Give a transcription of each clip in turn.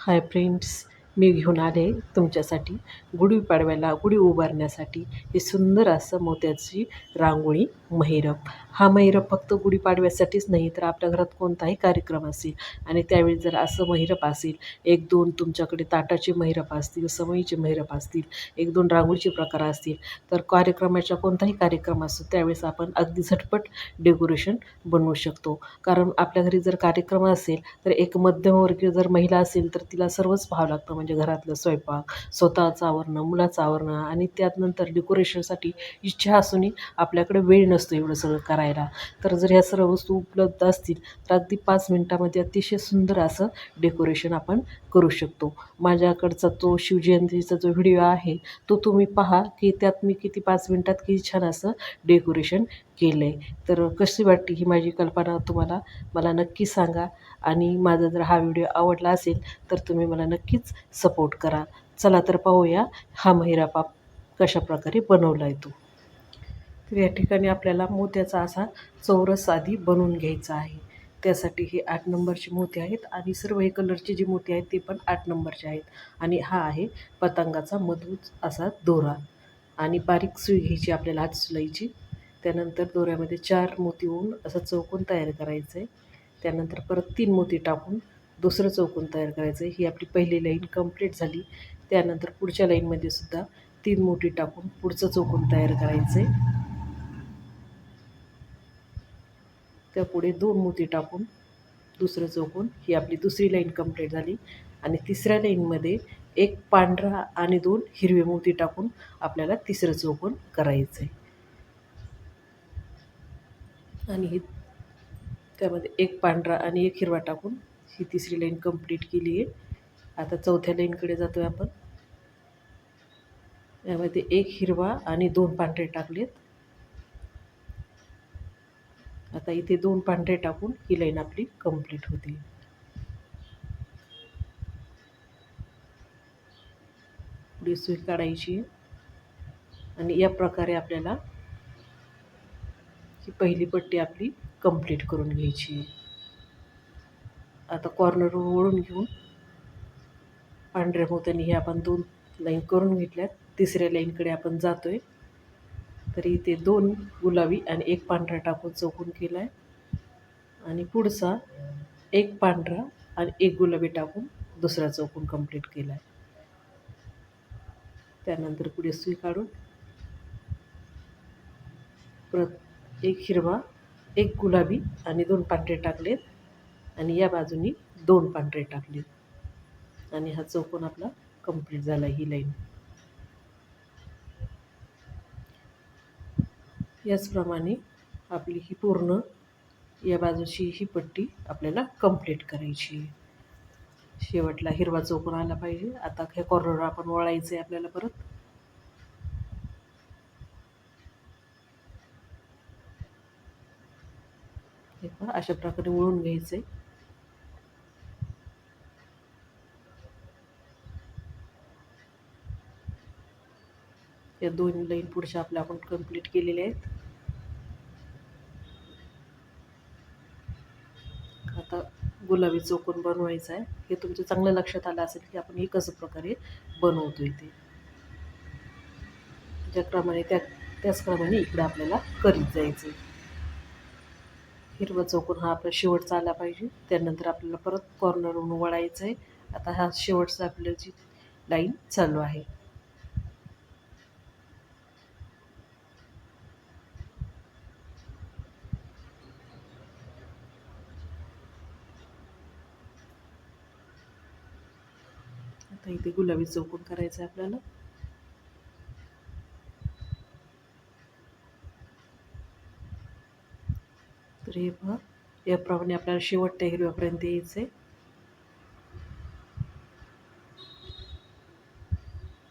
Hi friends मी घेऊन आले तुमच्यासाठी. गुढीपाडव्याला गुढी उभारण्यासाठी हे सुंदर असं मोत्याची रांगोळी महिरप हा महिरप फक्त गुढीपाडव्यासाठीच नाही तर आपल्या घरात कोणताही कार्यक्रम असेल आणि त्यावेळी जर असं महिरप असेल एक दोन तुमच्याकडे ताटाचे महिरप असतील समईचे महिरप असतील एक दोन रांगोळीचे प्रकार असतील तर कार्यक्रमाच्या कोणताही कार्यक्रम असतो त्यावेळेस आपण अगदी झटपट डेकोरेशन बनवू शकतो. कारण आपल्या घरी जर कार्यक्रम असेल तर एक मध्यमवर्गीय जर महिला असेल तर तिला सर्वच पाहावं लागतं. म्हणजे घरातलं स्वयंपाक स्वतःचं आवरणं मुलाचं आवरणं आणि त्यानंतर डेकोरेशनसाठी इच्छा असूनही आपल्याकडे वेळ नसतो एवढं सगळं करायला. तर जर ह्या सर्व वस्तू उपलब्ध असतील तर अगदी पाच मिनटामध्ये अतिशय सुंदर असं डेकोरेशन आपण करू शकतो. माझ्याकडचा तो शिवजयंतीचा जो व्हिडिओ आहे तो तुम्ही पहा की त्यात मी किती पाच मिनटात किती छान असं डेकोरेशन केलं आहे तर कशी वाटते ही माझी कल्पना तुम्हाला? मला नक्की सांगा. आणि माझा जर हा व्हिडिओ आवडला असेल तर तुम्ही मला नक्कीच सपोर्ट करा. चला तर पाहूया हा महिरापाप कशा प्रकारे बनवला आहे तो. तर या ठिकाणी आपल्याला मोत्याचा असा चौरस आधी बनवून घ्यायचा आहे. त्यासाठी हे आठ नंबरचे मोती आहेत आणि सर्व हे कलरचे जे मोती आहेत ते पण आठ नंबरचे आहेत. आणि हा आहे पतंगाचा मधूच असा दोरा. आणि बारीक सुई घ्यायची आपल्याला हात सुलाईची त्यानंतर दोऱ्यामध्ये चार मोती होऊन असं चौकोन तयार करायचं आहे त्यानंतर परत तीन मोती टाकून दुसरं चौकोन तयार करायचं आहे ही आपली पहिली लाईन कंप्लीट झाली. त्यानंतर पुढच्या लाईनमध्ये सुद्धा तीन मोती टाकून पुढचं चौकोन तयार करायचं आहे त्यापुढे दोन मोती टाकून दुसरं चौकोन. ही आपली दुसरी लाईन कंप्लीट झाली. आणि तिसऱ्या लाईनमध्ये एक पांढरा आणि दोन हिरवे मोती टाकून आपल्याला तिसरं चौकोन करायचं आहे आणि ही त्यामध्ये एक पांढरा आणि एक हिरवा टाकून ही तिसरी लाईन कंप्लीट केली आहे. आता चौथ्या लाईनकडे जातो आहे आपण. यामध्ये एक हिरवा आणि दोन पांढरे टाकलेत. आता इथे दोन पांढरे टाकून ही लाईन आपली कंप्लीट होते. पुढे सुई काढायची आणि या प्रकारे आपल्याला ही पहिली पट्टी आपली कंप्लीट करून घ्यायची. आता कॉर्नर वळून घेऊन पांढऱ्या मोत्याने हे आपण दोन लाईन करून घेतल्यात. तिसऱ्या लाईनकडे आपण जातो आहे तरी इथे दोन गुलाबी आणि एक पांढरा टाकून चौकून केला आहे आणि पुढचा एक पांढरा आणि एक गुलाबी टाकून दुसरा चौकून कंप्लीट केला आहे त्यानंतर पुढे सुई काढून परत एक हिरवा एक गुलाबी आणि दोन पांढरे टाकलेत. आणि या बाजूनी दोन पांढरे टाकलेत. आणि हा चौकोन आपला कंप्लीट झाला ही लाईन याचप्रमाणे आपली ही पूर्ण या बाजूची ही पट्टी आपल्याला कंप्लीट करायची शेवटला हिरवा चौकोन आला पाहिजे. आता ह्या कॉर्नर आपण वळायचं आहे आपल्याला परत. हे पहा अशा प्रकारे वळून घ्यायचं. आहे या दोन लाईन पुढच्या आपल्या आपण कंप्लीट केलेल्या आहेत. आता गुलाबी चौकोन बनवायचा आहे. हे तुमचं चांगलं लक्षात आलं असेल की आपण हे कसं प्रकारे बनवतो इथे. ज्याप्रमाणे त्या त्याचप्रमाणे इकडं आपल्याला करीत जायचं आहे. हिरवा चौकोन हा आपला शेवटचा आला पाहिजे. त्यानंतर आपल्याला परत कॉर्नरवरून वळायचं आहे. आता हा शेवटचा आपल्याची लाईन चालू आहे. आता इथे गुलाबी चौकोन करायचं आहे आपल्याला. हे याप्रमाणे आपल्याला शेवट त्या हिरव्यापर्यंत यायचं आहे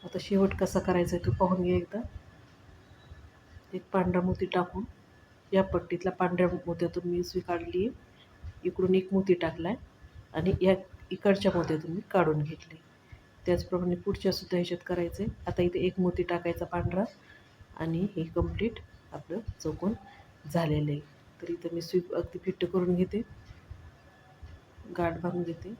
आता शेवट कसा करायचा आहे तो पाहून घ्या एकदा. एक पांढरा मोती टाकून या पट्टीतल्या पांढऱ्या मोत्यातून मी सुई काढली. आहे इकडून एक मोती टाकला आहे आणि या इकडच्या मोत्यातून मी काढून घेतली. त्याचप्रमाणे पुढच्या सुद्धा ह्याच्यात करायचं आहे आता इथे एक मोती टाकायचा पांढरा आणि हे कंप्लीट आपलं चौकोन झालेलं आहे. तर इथं मी स्वीप अगदी फिट्ट करून घेते. गाठ बांधून घेते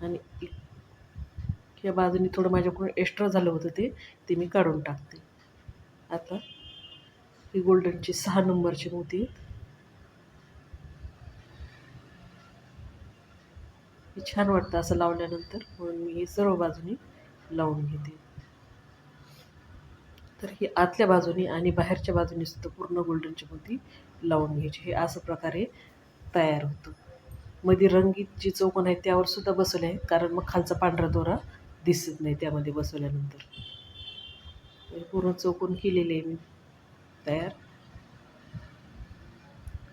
आणि एक- या बाजूने थोडं माझ्याकडून एक्स्ट्रा झालं होतं ते ते मी काढून टाकते. आता ही गोल्डनची सहा नंबरची मोती आहेत. छान वाटतं असं लावल्यानंतर म्हणून मी हे सर्व बाजूनी लावून घेते. तर ही आतल्या बाजूनी आणि बाहेरच्या बाजूनी सुद्धा पूर्ण गोल्डनची मोती लावून घ्यायची. हे असं प्रकारे तयार होतं. मध्ये रंगीत जी चौकोन आहे त्यावर सुद्धा बसवले आहे कारण मग खालचा पांढरा दोरा दिसत नाही त्यामध्ये बसवल्यानंतर. पूर्ण चौकोन केलेले आहे मी. तयार.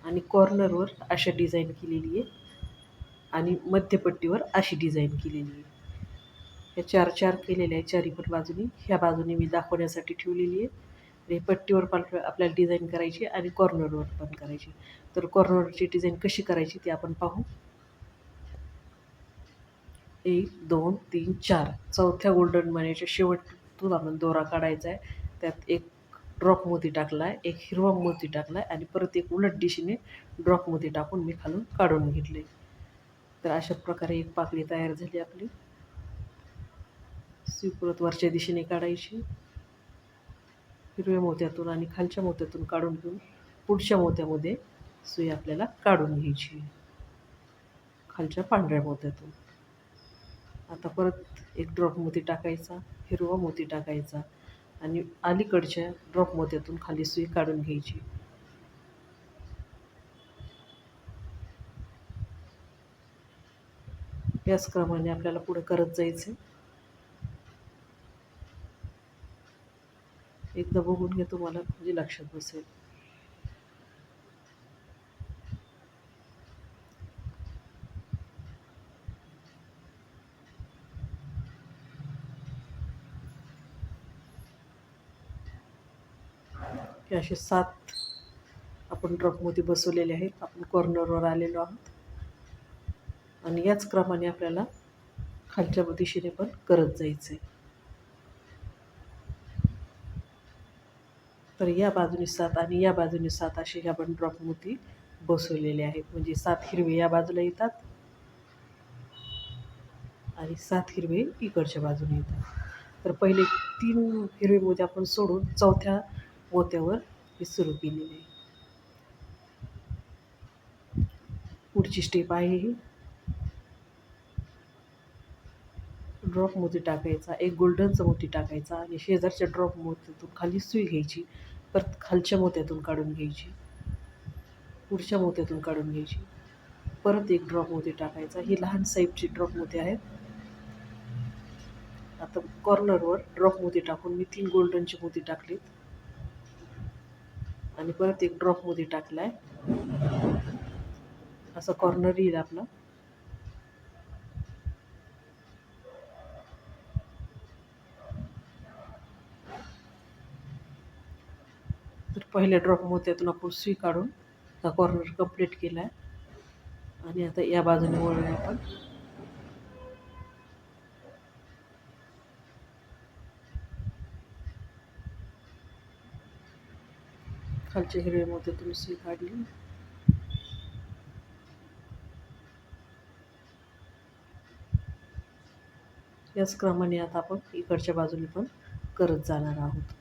आणि कॉर्नरवर अशा डिझाईन केलेली आहे. आणि मध्यपट्टीवर अशी डिझाईन केलेली आहे. या चार चार केलेल्या आहे चारी पण बाजूनी. ह्या बाजूने मी दाखवण्यासाठी ठेवलेली आहे आणि पट्टीवर पण आपल्याला डिझाईन करायची आणि कॉर्नरवर पण करायची तर कॉर्नरची डिझाईन कशी करायची ती आपण पाहू. एक दोन तीन चार. चौथ्या गोल्डन मनीच्या शेवटतून आपण दोरा काढायचा आहे. त्यात एक ड्रॉप मोती टाकला आहे एक हिरवा मोती टाकला आहे आणि परत एक उलट दिशेने ड्रॉप मोती टाकून मी खालून काढून घेतले तर अशा प्रकारे एक पाकळी तयार झाली आपली. सी परत वरच्या दिशेने काढायची. हिरव्या मोत्यातून आणि खालच्या मोत्यातून काढून घेऊन पुढच्या मोत्यामध्ये सुई आपल्याला काढून घ्यायची. खालच्या पांढऱ्या मोत्यातून. आता परत एक ड्रॉप मोती टाकायचा हिरवा मोती टाकायचा आणि अलीकडच्या ड्रॉप मोत्यातून खाली सुई काढून घ्यायची. याच क्रमाने आपल्याला पुढे करत जायचं एकदा बघून घे तुम्हाला म्हणजे लक्षात बसेल. हे असे सात आपण ट्रकमध्ये बसवलेले आहेत. आपण कॉर्नरवर आलेलो आहोत. आणि याच क्रमाने आपल्याला खालच्या दिशेने पण करत जायचं आहे तर या बाजूने सात आणि या बाजूने सात असे ह्या आपण ड्रॉप मोती बसवलेले आहेत. म्हणजे सात हिरवे या बाजूला येतात आणि सात हिरवे इकडच्या बाजूने येतात. तर पहिले तीन हिरवे मोती आपण सोडून चौथ्या मोत्यावर हे सुरू केलेले आहे. पुढची स्टेप आहे ही. ड्रॉप मोती टाकायचा एक गोल्डनचा मोती टाकायचा आणि शेजारच्या ड्रॉप मोतीतून खाली सुई घ्यायची. परत खालच्या मोत्यातून काढून घ्यायची. पुढच्या मोत्यातून काढून घ्यायची. परत एक ड्रॉप मोती टाकायचा. ही लहान साईजची ड्रॉप मोती आहेत. आता कॉर्नरवर ड्रॉप मोती टाकून मी तीन गोल्डनचे मोती टाकलीत. आणि परत एक ड्रॉप मोती टाकला आहे असा कॉर्नर येईल आपला. पहिल्या ड्रॉप मोत्यातून आपण सुई काढून हा कॉर्नर कंप्लीट केला आहे आणि आता या बाजूने वळूया आपण. खालच्या हिरव्या मोत्यातून सुई काढली. याच क्रमाने आता आपण इकडच्या बाजूने पण करत जाणार आहोत.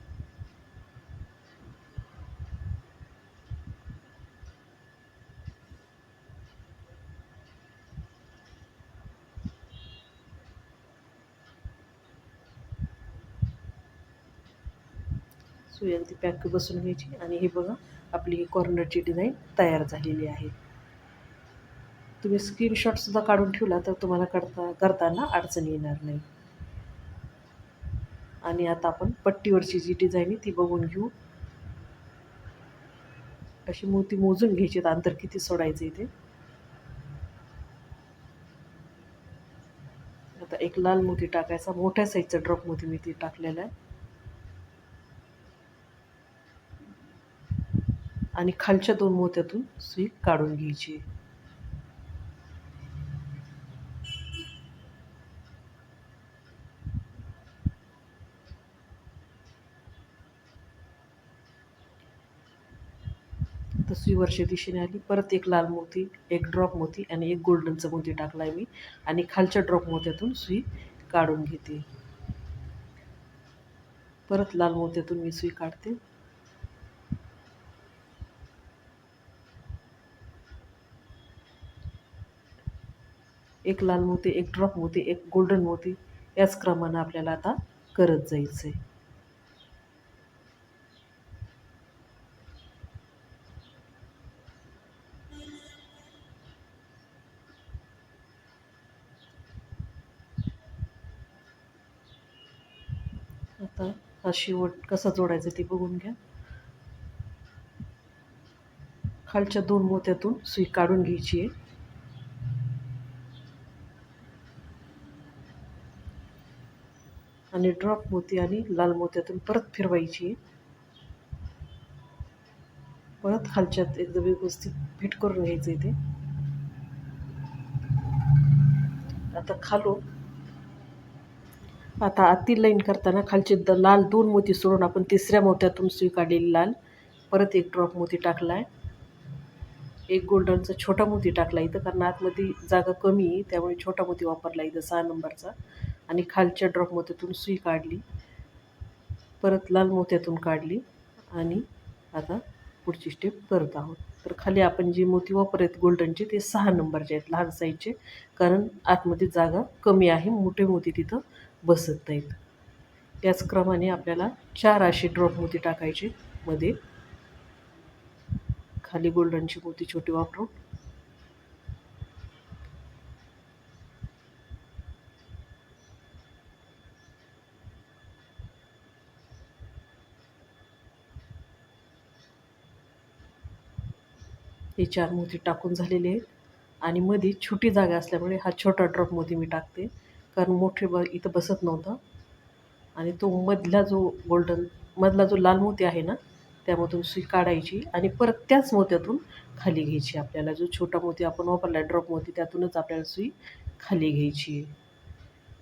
सुई अगदी पॅक बसून घ्यायची. आणि हे बघा आपली ही कॉर्नरची डिझाईन तयार झालेली आहे. तुम्ही स्क्रीनशॉटसुद्धा काढून ठेवला तर तुम्हाला करता करताना अडचण येणार नाही. आणि आता आपण पट्टीवरची जी डिझाईन आहे ती बघून घेऊ. अशी मोती मोजून घ्यायची अंतर किती सोडायचं इथे आता एक लाल मोती टाकायचा मोठ्या साईजचा ड्रॉप मोती मी ती टाकलेला आहे. आणि खालच्या दोन मोत्यातून सुई काढून घ्यायची. तर सुई वरच्या दिशेने आली. परत एक लाल मोती एक ड्रॉप मोती आणि एक गोल्डनचा मोती टाकला आहे मी. आणि खालच्या ड्रॉप मोत्यातून सुई काढून घेते. परत लाल मोत्यातून मी सुई काढते. एक लाल मोती एक ड्रॉप मोती एक गोल्डन मोती याच क्रमानं आपल्याला आता करत जायचं आहे आता हा शेवट कसा जोडायचा ते बघून घ्या. खालच्या दोन मोत्यातून सुई काढून घ्यायची आहे. आणि ड्रॉप मोती आणि लाल मोत्यातून परत फिरवायची. परत खालच्यात एकदम व्यवस्थित फिट करून घ्यायचं इथे. आता खालून आता आतील लाईन करताना खालचे द लाल दोन मोती सोडून आपण तिसऱ्या मोत्यातून सुई काढलेली लाल. परत एक ड्रॉप मोती टाकला आहे एक गोल्डनचा छोटा मोती टाकला इथं कारण आतमध्ये जागा कमी आहे त्यामुळे छोटा मोती वापरला इथं सहा नंबरचा आणि खालच्या ड्रॉप मोत्यातून सुई काढली. परत लाल मोत्यातून काढली आणि आता पुढची स्टेप करत आहोत. तर खाली आपण जे मोती वापरत गोल्डनचे ते सहा नंबरचे आहेत लहान साईजचे. कारण आतमध्ये जागा कमी आहे मोठे मोती तिथं बसत नाहीत. त्याच क्रमाने आपल्याला चार असे ड्रॉप मोती टाकायचे. मध्ये खाली गोल्डनची मोती छोटी वापरून हे चार मोती टाकून झालेले आहेत. आणि मध्ये छोटी जागा असल्यामुळे हा छोटा ड्रॉप मोती मी टाकते. कारण मोठे ब इथं बसत नव्हतं. आणि तो मधला जो गोल्डन मधला जो लाल मोती आहे ना त्यामधून सुई काढायची आणि परत त्याच मोत्यातून खाली घ्यायची आपल्याला. जो छोटा मोती आपण वापरला ड्रॉप मोती त्यातूनच आपल्याला सुई खाली घ्यायची. आहे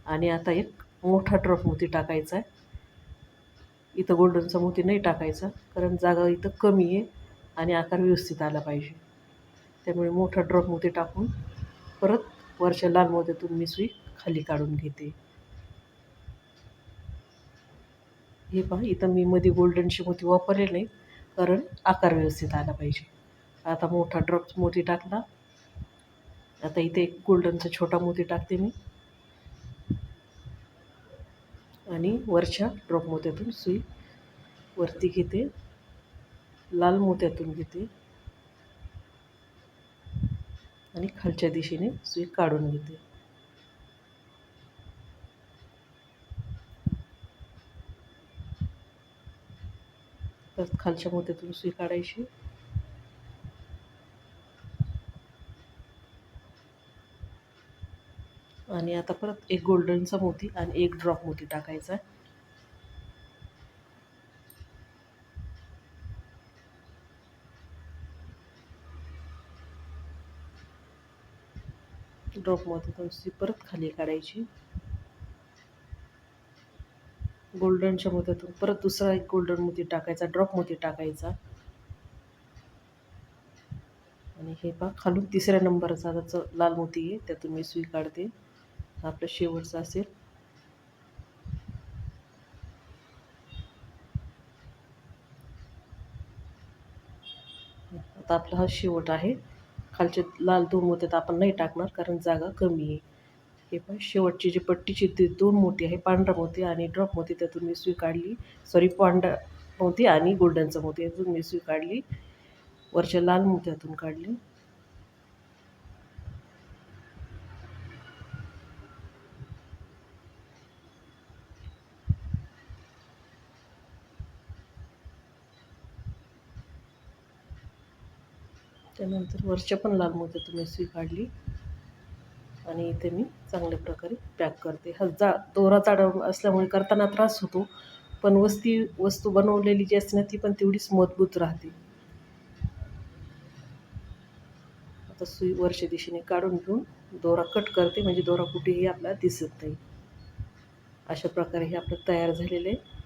आणि आता एक मोठा ड्रॉप मोती टाकायचा आहे. इथं गोल्डनचा मोती नाही टाकायचा कारण जागा इथं कमी आहे आणि आकार व्यवस्थित आला पाहिजे. त्यामुळे मोठा ड्रॉप मोती टाकून परत वरच्या लाल मोत्यातून मी सुई खाली काढून घेते. हे पहा इथं मी मध्ये गोल्डनची मोती वापरले नाही कारण आकार व्यवस्थित आला पाहिजे. आता मोठा ड्रॉप मोती टाकला. आता इथे एक गोल्डनचा छोटा मोती टाकते मी. आणि वरच्या ड्रॉप मोत्यातून सुई वरती घेते. लाल मोत्यातून घेते. आणि खालच्या दिशेने सुई काढून घेते. परत खालच्या मोत्यातून सुई काढायची. आणि आता परत एक गोल्डनचा मोती आणि एक ड्रॉप मोती टाकायचा ड्रॉपमध्ये थोडीशी परत खाली काढायची. गोल्डनच्या मोत्यातून परत दुसरा एक गोल्डन मोती टाकायचा ड्रॉप मोती टाकायचा. आणि हे पहा खालून तिसऱ्या नंबरचा त्याचं लाल मोती आहे त्यातून मी सुई काढते. आपलं शेवटचं असेल. आता आपला हा शेवट आहे. खालचे लाल दोन मोत्यात आपण नाही टाकणार कारण जागा कमी आहे. हे पण शेवटची जी पट्टीची ते दोन मोती आहे पांढरा मोती आणि ड्रॉप मोती त्यातून मी सुई काढली सॉरी पांढरा मोती आणि गोल्डनचा मोती यातून मी सुई काढली वरच्या लाल मोत्यातून काढली. त्यानंतर वरच्या पण लाल मोत्यातून मी सुई काढली. आणि इथे मी चांगल्या प्रकारे पॅक करते. हा जा दोरा चाडव असल्यामुळे करताना त्रास होतो पण वस्ती वस्तू बनवलेली जी असते ना ती पण तेवढीच मजबूत राहते. आता सुई वरच्या दिशेने काढून घेऊन दोरा कट करते म्हणजे दोरा कुठेही आपल्याला दिसत नाही. अशा प्रकारे हे आपलं तयार झालेलं आहे.